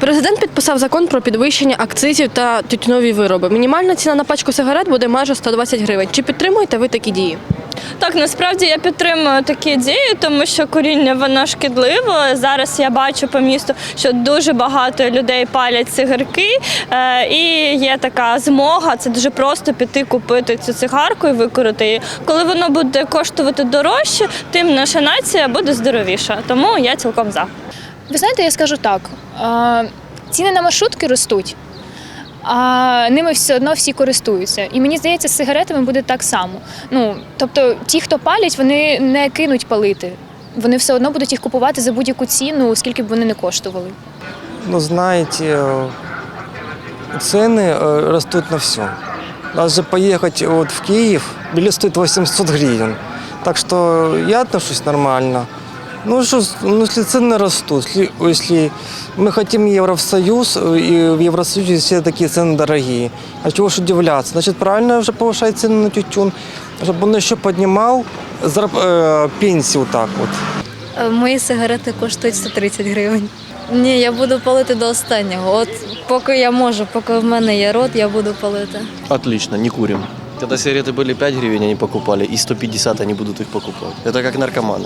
Президент підписав закон про підвищення акцизів та тютюнові вироби. Мінімальна ціна на пачку сигарет буде майже 120 гривень. Чи підтримуєте ви такі дії? Так, насправді я підтримую такі дії, тому що куріння воно шкідливо. Зараз я бачу по місту, що дуже багато людей палять цигарки, е, і є така змога. Це дуже просто піти купити цю цигарку і викорити її. Коли воно буде коштувати дорожче, тим наша нація буде здоровіша. Тому я цілком за. Ви знаєте, я скажу так: е, ціни на маршрутки ростуть, а ними все одно всі користуються. І мені здається, з сигаретами буде так само. Ну, тобто, ті, хто палять, вони не кинуть палити. Вони все одно будуть їх купувати за будь-яку ціну, скільки б вони не коштували. Ну, знаете, э, цены э, растут на все. Даже поехать вот в Киев, билет стоит 800 гривен. Так что я отношусь нормально. Ну, что, с- ну, если цены растут, если, если мы хотим Евро в Союз, э, и в Евросоюзе все такие цены дорогие, а чего ж удивляться? Значит, правильно уже повышать цены на тютюн, чтобы он еще поднимал зарп- э, пенсию так вот. Е, Мої сигарети коштують 130 гривень. Ні, я буду палити до останнього. От поки я можу, поки в мене є рот, я буду палити. Отлично, не курим. Когда сигареты были 5 гривен, они покупали, и 150 они будут их покупать. Это как наркоманы.